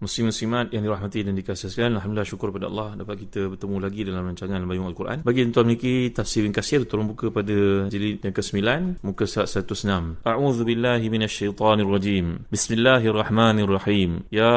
Muslim muslimat yang dirahmati dan dikasihi sekalian Alhamdulillah syukur pada Allah dapat kita bertemu lagi dalam rancangan Bayung Al-Quran. Bagi tuan memiliki tafsir ringkasir tolong buka pada jilid yang ke-9 muka surat 106 A'udzu billahi minasyaitonir rajim Bismillahirrahmanirrahim. Ya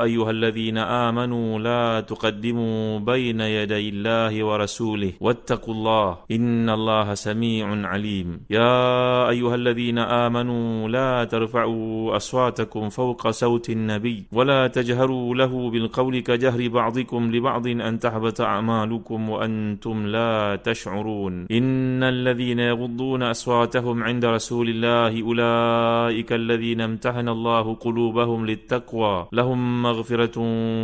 ayyuhalladzina amanu la tuqaddimu baina yaday Allahi wa rasulih wattaqullah. Innallaha samii'un alim. Ya ayyuhalladzina amanu la tarfa'u aswatakum fawqa sawtin nabiy wa ولا تجهروا له بالقول كجهر بعضكم لبعض أن تحبط أعمالكم وأنتم لا تشعرون إن الذين يغضون أصواتهم عند رسول الله أولئك الذين امتحن الله قلوبهم للتقوى لهم مغفرة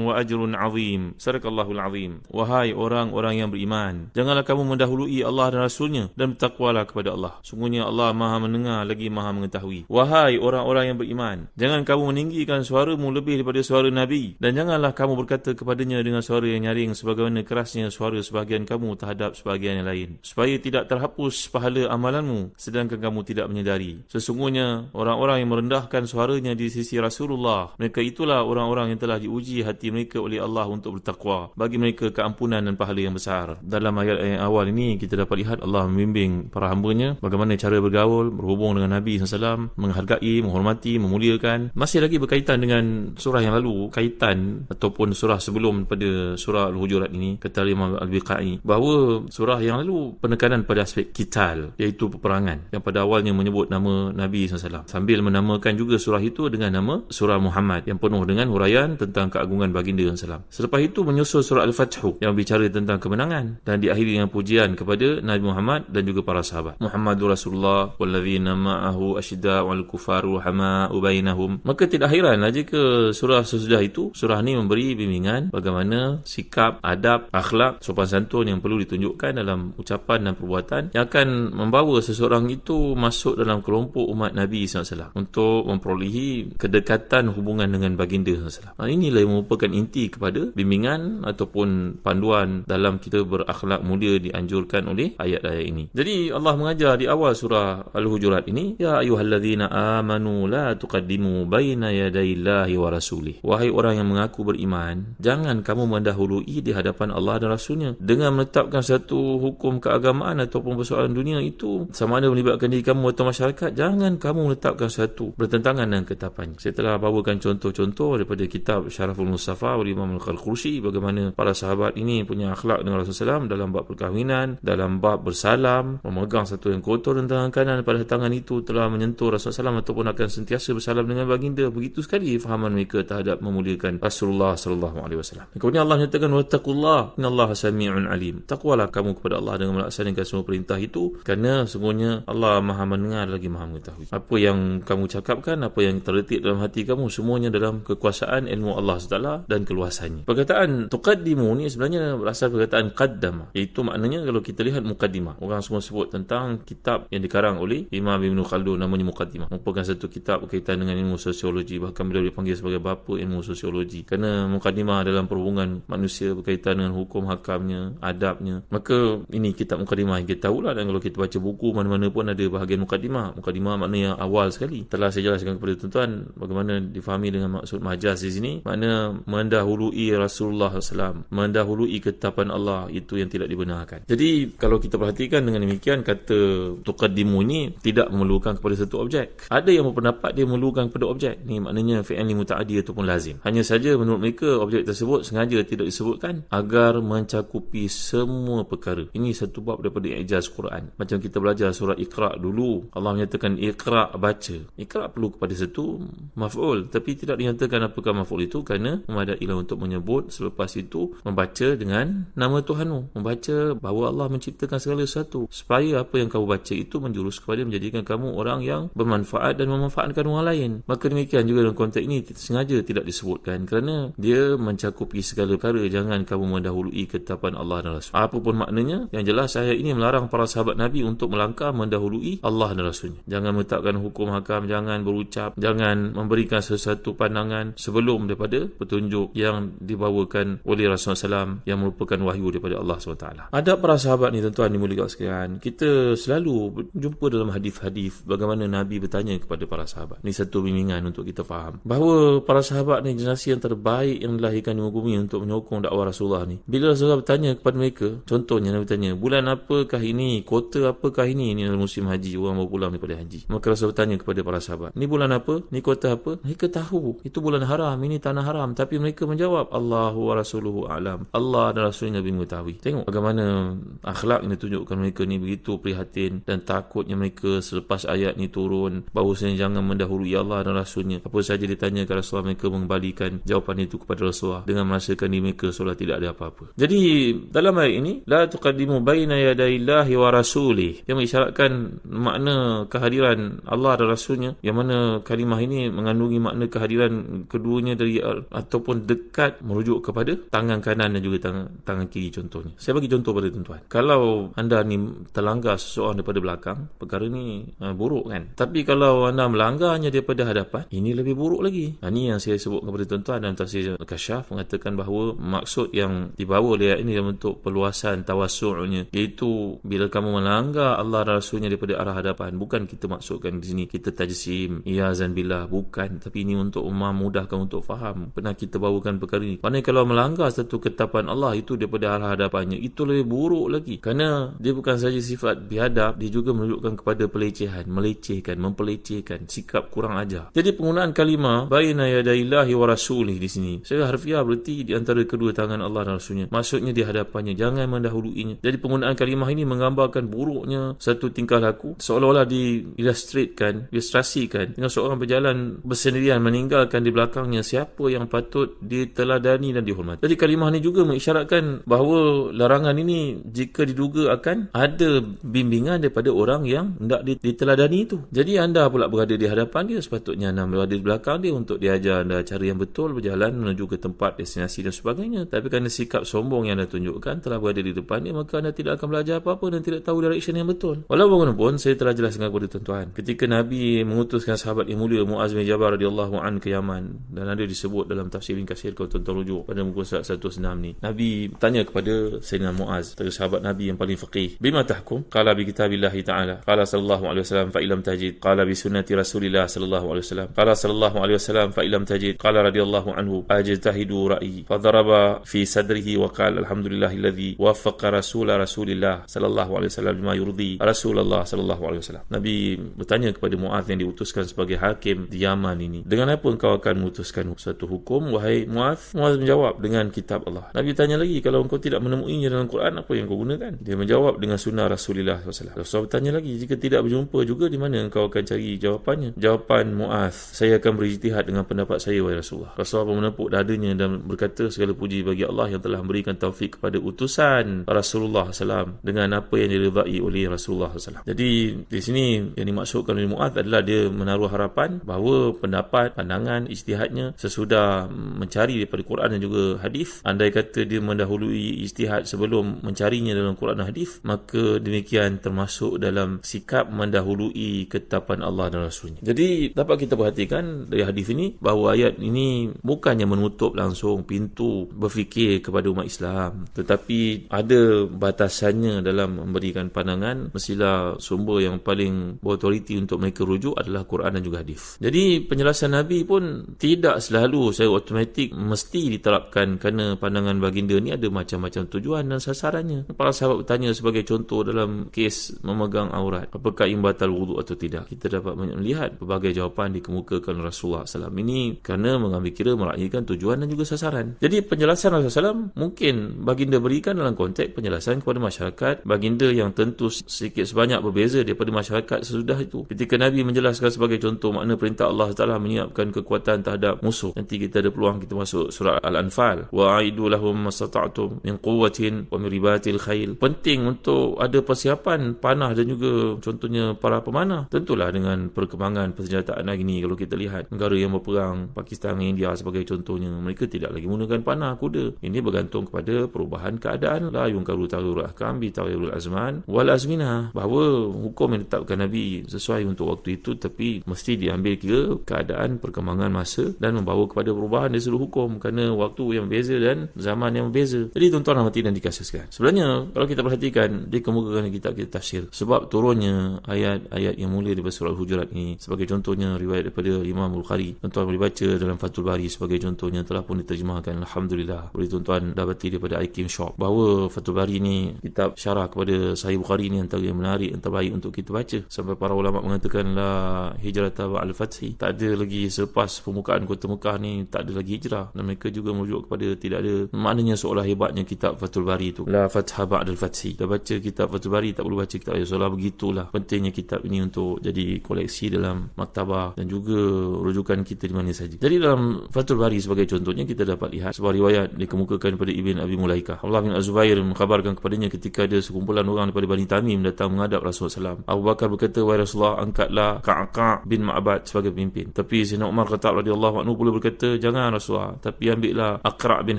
وأجر عظيم سرك الله العظيم Wahai orang-orang yang beriman Janganlah kamu mendahului Allah dan Rasulnya Dan bertakwalah kepada Allah Sungguhnya Allah maha mendengar lagi maha mengetahui Wahai orang-orang yang beriman Jangan kamu meninggikan suaramu lebih daripada suara Nabi. Dan janganlah kamu berkata kepadanya dengan suara yang nyaring sebagaimana kerasnya suara sebahagian kamu terhadap sebahagian yang lain. Supaya tidak terhapus pahala amalanmu sedangkan kamu tidak menyedari. Sesungguhnya orang-orang yang merendahkan suaranya di sisi Rasulullah mereka itulah orang-orang yang telah diuji hati mereka oleh Allah untuk bertakwa bagi mereka keampunan dan pahala yang besar. Dalam ayat yang awal ini kita dapat lihat Allah membimbing para hambanya bagaimana cara bergaul berhubung dengan Nabi SAW menghargai, menghormati, memuliakan. Masih lagi berkaitan dengan surah yang yang lalu kaitan ataupun surah sebelum pada surah Al-Hujurat ini kata Imam Al-Biqai bahawa surah yang lalu penekanan pada aspek kital iaitu peperangan yang pada awalnya menyebut nama Nabi SAW sambil menamakan juga surah itu dengan nama surah Muhammad yang penuh dengan huraian tentang keagungan baginda SAW selepas itu menyusul surah Al-Fathu yang bicara tentang kemenangan dan diakhiri dengan pujian kepada Nabi Muhammad dan juga para sahabat. Muhammadur Rasulullah walladzina ma'ahu asyidda wal kufaru hama'u bainahum. Maka tidak heranlah jika surah surah sesudah itu surah ni memberi bimbingan bagaimana sikap adab akhlak sopan santun yang perlu ditunjukkan dalam ucapan dan perbuatan yang akan membawa seseorang itu masuk dalam kelompok umat Nabi SAW untuk memperolehi kedekatan hubungan dengan baginda SAW nah, inilah yang merupakan inti kepada bimbingan ataupun panduan dalam kita berakhlak mulia dianjurkan oleh ayat-ayat ini. Jadi Allah mengajar di awal surah Al-Hujurat ini ya ayuhalladzina amanu la tuqaddimu baina yadayillahi wa rasulih boleh. Wahai orang yang mengaku beriman, jangan kamu mendahului di hadapan Allah dan Rasulnya dengan menetapkan satu hukum keagamaan ataupun persoalan dunia itu sama ada melibatkan diri kamu atau masyarakat, jangan kamu menetapkan satu bertentangan dengan ketetapannya. Saya telah bawakan contoh-contoh daripada kitab Syaraful Mustafa oleh Imam Al-Qursi bagaimana para sahabat ini punya akhlak dengan Rasulullah SAW dalam bab perkahwinan, dalam bab bersalam, memegang satu yang kotor dan tangan kanan pada tangan itu telah menyentuh Rasulullah SAW ataupun akan sentiasa bersalam dengan baginda. Begitu sekali fahaman mereka terhadap memuliakan Rasulullah sallallahu alaihi wasallam. Kemudian Allah nyatakan wattaqullah innallaha samii'un alim. Takwalah kamu kepada Allah dengan melaksanakan semua perintah itu kerana sungguhnya Allah Maha mendengar lagi Maha mengetahui. Apa yang kamu cakapkan, apa yang terletak dalam hati kamu semuanya dalam kekuasaan ilmu Allah Taala dan keluasannya. Perkataan tuqaddimu ni sebenarnya berasal perkataan qaddama iaitu maknanya kalau kita lihat mukaddimah. Orang semua sebut tentang kitab yang dikarang oleh Imam Ibn Khaldun namanya mukaddimah. Merupakan satu kitab berkaitan dengan ilmu sosiologi bahkan beliau dipanggil sebagai bapa apa ilmu sosiologi. Kerana mukadimah dalam perhubungan manusia berkaitan dengan hukum hakamnya adabnya maka ini kitab mukadimah yang kita tahulah. Dan kalau kita baca buku mana-mana pun ada bahagian mukadimah. Mukadimah makna yang awal sekali. Telah saya jelaskan kepada tuan-tuan bagaimana difahami dengan maksud majaz di sini. Makna mendahului Rasulullah SAW mendahului ketetapan Allah itu yang tidak dibenarkan. Jadi kalau kita perhatikan dengan demikian kata tuqaddimu ini tidak memerlukan kepada satu objek. Ada yang berpendapat dia memerlukan kepada objek. Ni maknanya fi'il muta'adi atau itu pun lazim. Hanya saja menurut mereka objek tersebut sengaja tidak disebutkan agar mencakupi semua perkara. Ini satu bab daripada ijaz Quran. Macam kita belajar surah Iqra dulu. Allah menyatakan Iqra baca. Iqra perlu kepada satu maf'ul. Tapi tidak dinyatakan apakah maf'ul itu kerana memadailah untuk menyebut selepas itu membaca dengan nama Tuhanmu. Membaca bahawa Allah menciptakan segala sesuatu. Supaya apa yang kamu baca itu menjurus kepada menjadikan kamu orang yang bermanfaat dan memanfaatkan orang lain. Maka demikian juga dalam konteks ini sengaja tidak disebutkan kerana dia mencakupi segala perkara jangan kamu mendahului ketetapan Allah dan Rasul. Apapun maknanya yang jelas ayat ini melarang para sahabat Nabi untuk melangkah mendahului Allah dan Rasulnya. Jangan meletakkan hukum hakam, jangan berucap, jangan memberikan sesuatu pandangan sebelum daripada petunjuk yang dibawakan oleh Rasulullah SAW yang merupakan wahyu daripada Allah SWT. Ada para sahabat ni tuan-tuan dimuliakan sekalian. Kita selalu jumpa dalam hadis-hadis bagaimana Nabi bertanya kepada para sahabat. Ini satu bimbingan untuk kita faham. Bahawa para sahabat ni generasi yang terbaik yang dilahirkan di bumi untuk menyokong dakwah Rasulullah ni. Bila Rasulullah bertanya kepada mereka, contohnya Nabi bertanya, bulan apakah ini? Kota apakah ini? Ini adalah musim haji, orang baru pulang daripada haji. Maka Rasulullah bertanya kepada para sahabat, ni bulan apa? Ni kota apa? Mereka tahu, itu bulan haram, ini tanah haram. Tapi mereka menjawab, Allahu wa Rasuluhu a'lam. Allah dan Rasulnya lebih mengetahui. Tengok bagaimana akhlak yang ditunjukkan mereka ni begitu prihatin dan takutnya mereka selepas ayat ni turun, bahawasanya jangan mendahului Allah dan Rasulnya. Apa saja ditanya ke Rasulullah, mereka mengembalikan jawapan itu kepada Rasulullah dengan merasakan di mereka seolah tidak ada apa-apa. Jadi dalam ayat ini la tuqaddimu baina yadayillahi wa rasulih yang mengisyaratkan makna kehadiran Allah dan Rasulnya yang mana kalimah ini mengandungi makna kehadiran keduanya dari ataupun dekat merujuk kepada tangan kanan dan juga tangan, tangan kiri contohnya. Saya bagi contoh pada tuan-tuan. Kalau anda ni terlanggar seseorang daripada belakang, perkara ni uh, buruk kan. Tapi kalau anda melanggarnya daripada hadapan, ini lebih buruk lagi. Ha, ini yang saya sebut kepada tuan-tuan dalam tafsir Kasyaf mengatakan bahawa maksud yang dibawa oleh ayat ini dalam bentuk perluasan tawassu'nya iaitu bila kamu melanggar Allah dan Rasulnya daripada arah hadapan bukan kita maksudkan di sini kita tajsim iyazan billah bukan. Tapi ini untuk memudahkan untuk faham. Pernah kita bawakan perkara ini. Maksudnya kalau melanggar satu ketetapan Allah itu daripada arah hadapannya. Itu lebih buruk lagi. Kerana dia bukan saja sifat biadab dia juga menunjukkan kepada pelecehan melecehkan mempelecehkan sikap kurang ajar. Jadi penggunaan kalimah baina yadaillahi wa rasulih di sini secara harfiah berarti di antara kedua tangan Allah dan Rasulnya. Maksudnya di hadapannya. Jangan mendahuluinya. Jadi penggunaan kalimah ini menggambarkan buruknya satu tingkah laku. Seolah-olah diilustrasikan, ilustrasikan dengan seorang berjalan bersendirian meninggalkan di belakangnya siapa yang patut diteladani dan dihormati. Jadi kalimah ini juga mengisyaratkan bahawa larangan ini jika diduga akan ada bimbingan daripada orang yang tidak diteladani itu. Jadi anda pula berada di hadapan dia sepatutnya anda berada di belakang dia untuk diajar anda cara yang betul berjalan menuju ke tempat destinasi dan sebagainya. Tapi kerana sikap sombong yang anda tunjukkan telah berada di depan maka anda tidak akan belajar apa-apa dan tidak tahu direction yang betul. Walau bagaimanapun, saya telah jelaskan kepada tuan-tuan. Ketika Nabi mengutuskan sahabat yang mulia Muaz bin Jabal radhiyallahu an ke Yaman dan ada disebut dalam tafsir bin Kasir kalau tuan-tuan rujuk pada muka surat 106 ni. Nabi tanya kepada Sayyidina Muaz, antara sahabat Nabi yang paling faqih. Bima tahkum? Qala bi kitabillahi ta'ala. Qala sallallahu alaihi wasallam fa ilam tajid. Qala bi sunnati Rasulillah sallallahu alaihi wasallam. Qala sallallahu alaihi wasallam fa ilam tajid. Qala radhiyallahu anhu ajtahidu ra'i. Fa daraba fi sadrihi wa qala alhamdulillah alladhi waffaqa rasul rasulillah sallallahu alaihi wasallam bima yurdi rasulullah sallallahu alaihi wasallam. Nabi bertanya kepada muaz yang diutuskan sebagai hakim di Yaman ini dengan apa engkau akan memutuskan satu hukum? Wahai muaz muaz menjawab dengan kitab Allah. Nabi tanya lagi kalau engkau tidak menemuinya dalam Quran apa yang kau gunakan? Dia menjawab dengan sunnah rasulillah sallallahu rasul bertanya lagi jika tidak berjumpa juga di mana engkau akan cari jawapannya? Jawapan muaz saya akan berijtihad dengan pendapat saya wahai rasulullah rasulullah pun menepuk dadanya dan berkata segala puji bagi Allah yang telah memberikan taufik kepada utusan Rasulullah SAW dengan apa yang diridai oleh Rasulullah SAW. Jadi di sini yang dimaksudkan oleh Mu'ad adalah dia menaruh harapan bahawa pendapat, pandangan, istihadnya sesudah mencari daripada Quran dan juga hadis, andai kata dia mendahului istihad sebelum mencarinya dalam Quran dan hadis, maka demikian termasuk dalam sikap mendahului ketetapan Allah dan Rasulnya. Jadi dapat kita perhatikan dari hadis ini bahawa ayat ini bukannya menutup langsung pintu berfikir kepada umat Islam tetapi ada batasannya dalam memberikan pandangan mestilah sumber yang paling berautoriti untuk mereka rujuk adalah Quran dan juga hadis. Jadi penjelasan Nabi pun tidak selalu saya automatik mesti diterapkan kerana pandangan baginda ni ada macam-macam tujuan dan sasarannya. Para sahabat bertanya sebagai contoh dalam kes memegang aurat apakah imbatal wudu atau tidak. Kita dapat melihat berbagai jawapan dikemukakan Rasulullah SAW. Ini kerana mengambil kira meraihkan tujuan dan juga sasaran. Jadi penjelasan Rasulullah SAW mungkin baginda berikan dalam konteks penjelasan kepada masyarakat baginda yang tentu sedikit sebanyak berbeza daripada masyarakat sesudah itu. Ketika Nabi menjelaskan sebagai contoh makna perintah Allah Taala menyiapkan kekuatan terhadap musuh. Nanti kita ada peluang kita masuk surah Al-Anfal. Wa aidu lahum mastata'tum min quwwatin wa min ribatil khail. Penting untuk ada persiapan panah dan juga contohnya para pemanah. Tentulah dengan perkembangan persenjataan hari ini kalau kita lihat negara yang berperang Pakistan dan India sebagai contohnya mereka tidak lagi menggunakan panah kuda. Ini bergantung kepada perubahan keadaan la yungkaru taghyirul ahkam bi taghyirul azman wal azminah bahawa hukum yang ditetapkan Nabi sesuai untuk waktu itu tapi mesti diambil kira keadaan perkembangan masa dan membawa kepada perubahan dari seluruh hukum kerana waktu yang berbeza dan zaman yang berbeza. Jadi tuan-tuan dan dan dikasihkan. Sebenarnya kalau kita perhatikan dikemukakan kitab kita tafsir sebab turunnya ayat-ayat yang mulia daripada surah Al-Hujurat ini sebagai contohnya riwayat daripada Imam Bukhari tuan-tuan boleh baca dalam Fathul Bari sebagai contohnya telah pun diterjemahkan. Alhamdulillah. Boleh tuan-tuan dapati daripada Aikim Shop bahawa Fathul Bari ini kitab syarah kepada Sahih Bukhari ini antara yang menarik yang terbaik untuk kita baca. Sampai para ulama mengatakan la hijrata ba'al-fathi tak ada lagi selepas pembukaan kota Mekah ni tak ada lagi hijrah. Dan mereka juga merujuk kepada tidak ada maknanya seolah hebatnya kitab Fathul Bari itu la fatha ba'dal fathi. Dah baca kitab Fathul Bari tak perlu baca kitab ya seolah begitulah. Pentingnya kitab ini untuk jadi koleksi dalam maktabah dan juga rujukan kita di mana saja jadi dalam Fathul Bari sebagai contohnya kita dapat lihat sebuah riwayat dikemukakan pada Ibn Abi Mulaikah. Allah bin Az-Zubair mengkhabarkan kepadanya ketika ada sekumpulan orang daripada Bani Tamim datang menghadap Rasulullah SAW Abu Bakar berkata wahai Rasulullah angkatlah Ka'aka' bin Ma'bad sebagai pemimpin. Tapi Sayyidina Umar kata radhiyallahu anhu pula berkata jangan Rasulullah tapi ambillah Aqra' bin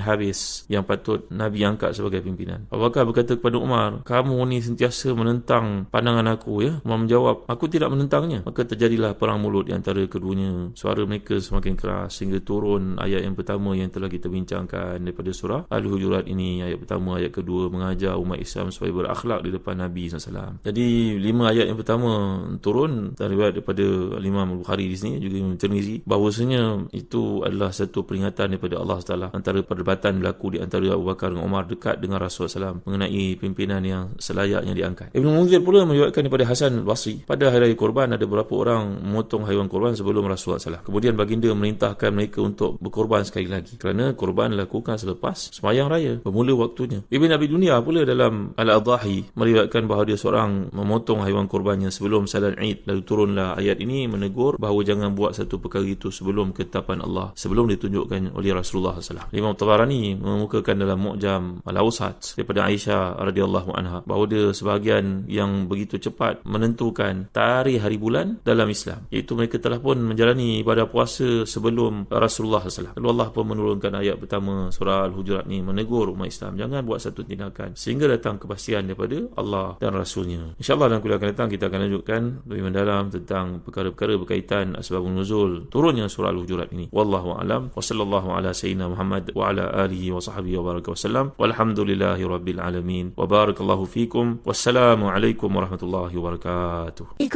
Habis yang patut Nabi angkat sebagai pimpinan. Abu Bakar berkata kepada Umar kamu ni sentiasa menentang pandangan aku ya. Umar menjawab aku tidak menentangnya. Maka terjadilah perang mulut di antara keduanya. Suara mereka semakin keras sehingga turun ayat yang pertama yang telah kita bincangkan daripada surah Al-Hujurat ini. Ayat pertama ayat kedua mengajar umat Islam supaya berakhlak di depan Nabi SAW jadi lima ayat yang pertama turun riwayat daripada Imam Al-Bukhari di sini juga Imam Tirmizi bahawasanya itu adalah satu peringatan daripada Allah Taala antara perdebatan berlaku di antara Abu Bakar dan Umar dekat dengan Rasulullah SAW mengenai pimpinan yang selayaknya diangkat. Ibn Munzir pula meriwayatkan daripada Hasan Basri pada hari raya korban ada beberapa orang memotong haiwan korban sebelum Rasulullah SAW kemudian baginda merintahkan mereka untuk berkorban sekali lagi kerana korban dilakukan selepas semayang raya bermula waktunya. Ibn Abi Dunia pula dalam Al-Adhahi meriwayatkan bahawa dia seorang memotong haiwan korbannya sebelum salat Eid. Lalu turunlah ayat ini menegur bahawa jangan buat satu perkara itu sebelum ketetapan Allah sebelum ditunjukkan oleh Rasulullah SAW Imam Tabarani memukakan dalam Mu'jam Al-Awsat daripada Aisyah radhiyallahu anha bahawa dia sebahagian yang begitu cepat menentukan tarikh hari bulan dalam Islam. Iaitu mereka telah pun menjalani ibadah puasa sebelum Rasulullah SAW lalu Allah pun menurunkan ayat pertama surah Al-Hujurat ni menegur umat Islam jangan buat satu tindakan sehingga datang kepastian daripada Allah dan Rasulnya. InsyaAllah dalam kuliah akan datang kita akan lanjutkan lebih mendalam tentang perkara-perkara berkaitan asbabun nuzul turunnya surah Al-Hujurat ini. Wallahu alam. Wa sallallahu ala sayyidina Muhammad wa ala alihi wa sahbihi wa baraka wasallam walhamdulillahi rabbil alamin. Wa barakallahu fikum. Wassalamu alaikum warahmatullahi wabarakatuh